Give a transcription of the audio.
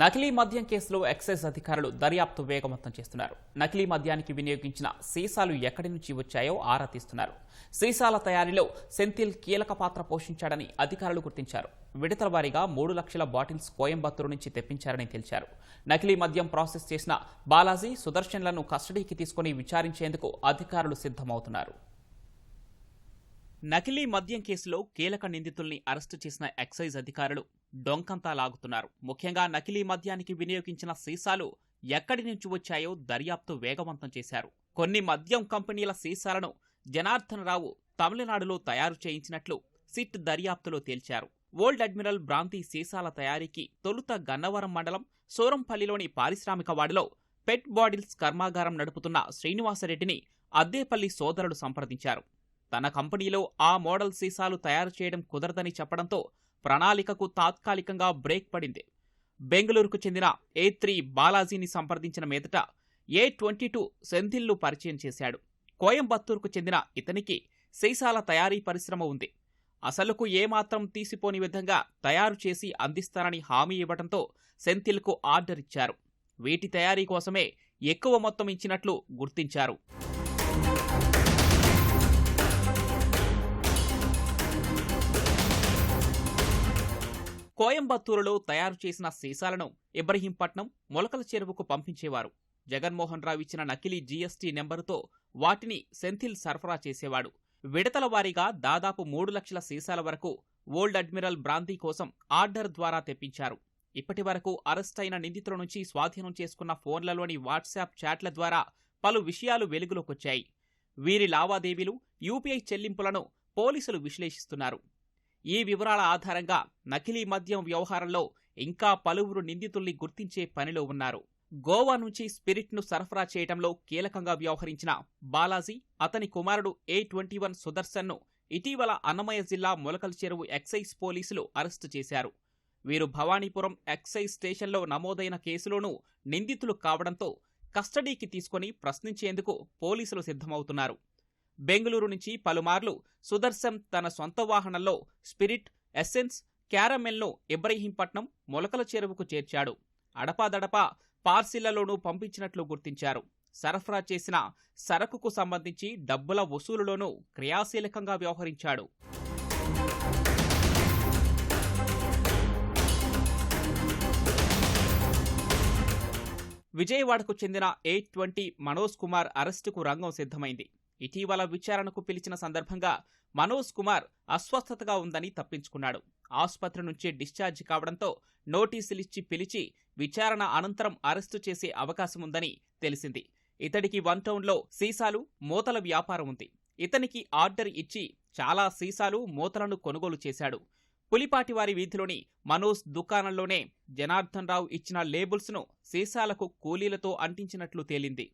నకిలీ మద్యం కేసులో ఎక్సైజ్ అధికారులు దర్యాప్తు వేగవంతం చేస్తున్నారు. నకిలీ మద్యానికి వినియోగించిన సీసాలు ఎక్కడి నుంచి వచ్చాయో ఆరా తీస్తున్నారు. సీసాల తయారీలో సెంథిల్ కీలక పాత్ర పోషించాడని అధికారులు గుర్తించారు. విడతల వారీగా మూడు లక్షల బాటిల్స్ కోయంబత్తూరు నుంచి తెప్పించారని తెలిచారు. నకిలీ మద్యం ప్రాసెస్ చేసిన బాలాజీ సుదర్శన్లను కస్టడీకి తీసుకుని విచారించేందుకు అధికారులు సిద్ధమవుతున్నారు. నకిలీ మద్యం కేసులో కీలక నిందితుల్ని అరెస్టు చేసిన ఎక్సైజ్ అధికారులు డొంకంతా లాగుతున్నారు. ముఖ్యంగా నకిలీ మద్యానికి వినియోగించిన సీసాలు ఎక్కడి నుంచి వచ్చాయో దర్యాప్తు వేగవంతం చేశారు. కొన్ని మద్యం కంపెనీల సీసాలను జనార్దన్ రావు తమిళనాడులో తయారు చేయించినట్లు సిట్ దర్యాప్తులో తేల్చారు. ఓల్డ్ అడ్మిరల్ బ్రాంతి సీసాల తయారీకి తొలుత గన్నవరం మండలం సోరంపల్లిలోని పారిశ్రామికవాడలో పెట్ బాటిల్స్ కర్మాగారం నడుపుతున్న శ్రీనివాసరెడ్డిని అద్దేపల్లి సోదరుడు సంప్రదించారు. తన కంపెనీలో ఆ మోడల్ సీసాలు తయారు చేయడం కుదరదని చెప్పడంతో ప్రణాళికకు తాత్కాలికంగా బ్రేక్ పడింది. బెంగళూరుకు చెందిన ఏ త్రీ బాలాజీని సంప్రదించిన మీదట ఏ ట్వంటీ టూ సెంథిల్ను పరిచయం చేశాడు. కోయంబత్తూరుకు చెందిన ఇతనికి సీసాల తయారీ పరిశ్రమ ఉంది. అసలుకు ఏమాత్రం తీసిపోని విధంగా తయారు చేసి అందిస్తారని హామీ ఇవ్వడంతో సెంథిల్కు ఆర్డర్ ఇచ్చారు. వీటి తయారీ కోసమే ఎక్కువ మొత్తం ఇచ్చినట్లు గుర్తించారు. కోయంబత్తూరులో తయారు చేసిన సీసాలను ఇబ్రహీంపట్నం మొలకల చెరువుకు పంపించేవారు. జగన్మోహన్ రావు ఇచ్చిన నకిలీ జీఎస్టీ నెంబరుతో వాటిని సెంథిల్ సరఫరా చేసేవాడు. విడతల వారీగా దాదాపు మూడు లక్షల సీసాల వరకు ఓల్డ్ అడ్మిరల్ బ్రాందీ కోసం ఆర్డర్ ద్వారా తెప్పించారు. ఇప్పటి వరకు అరెస్ట్ అయిన నిందితుల నుంచి స్వాధీనం చేసుకున్న ఫోన్లలోని వాట్సాప్ చాట్ల ద్వారా పలు విషయాలు వెలుగులోకొచ్చాయి. వీరి లావాదేవీలు యూపీఐ చెల్లింపులను పోలీసులు విశ్లేషిస్తున్నారు. ఈ వివరాల ఆధారంగా నకిలీ మద్యం వ్యవహారంలో ఇంకా పలువురు నిందితుల్ని గుర్తించే పనిలో ఉన్నారు. గోవా నుంచి స్పిరిట్ను సరఫరా చేయడంలో కీలకంగా వ్యవహరించిన బాలాజీ అతని కుమారుడు ఏ ట్వంటీ వన్ సుదర్శన్ను ఇటీవల అన్నమయ్య జిల్లా మొలకల చెరువు ఎక్సైజ్ పోలీసులు అరెస్టు చేశారు. వీరు భవానీపురం ఎక్సైజ్ స్టేషన్లో నమోదైన కేసులోనూ నిందితులు కావడంతో కస్టడీకి తీసుకుని ప్రశ్నించేందుకు పోలీసులు సిద్ధమవుతున్నారు. బెంగళూరు నుంచి పలుమార్లు సుదర్శన్ తన సొంత వాహనంలో స్పిరిట్ ఎస్సెన్స్ క్యారమెల్ను ఇబ్రహీంపట్నం మొలకల చెరువుకు చేర్చాడు. అడపాదడపా పార్సిళ్ళలోనూ పంపించినట్లు గుర్తించారు. సరఫరా చేసిన సరకుకు సంబంధించి డబ్బుల వసూలులోనూ క్రియాశీలకంగా వ్యవహరించాడు. విజయవాడకు చెందిన ఎయిట్ ట్వంటీ మనోజ్ కుమార్ అరెస్టుకు రంగం సిద్ధమైంది. ఇటీవల విచారణకు పిలిచిన సందర్భంగా మనోజ్ కుమార్ అస్వస్థతగా ఉందని తప్పించుకున్నాడు. ఆసుపత్రి నుంచి డిశ్చార్జ్ కావడంతో నోటీసులిచ్చి పిలిచి విచారణ అనంతరం అరెస్టు చేసే అవకాశం ఉందని తెలిసింది. ఇతడికి వన్ టౌన్లో సీసాలు మూతల వ్యాపారం ఉంది. ఇతనికి ఆర్డర్ ఇచ్చి చాలా సీసాలు మూతలను కొనుగోలు చేశాడు. పులిపాటివారి వీధిలోని మనోజ్ దుకాణంలోనే జనార్దన్ రావు ఇచ్చిన లేబుల్స్ను సీసాలకు కూలీలతో అంటించినట్లు తేలింది.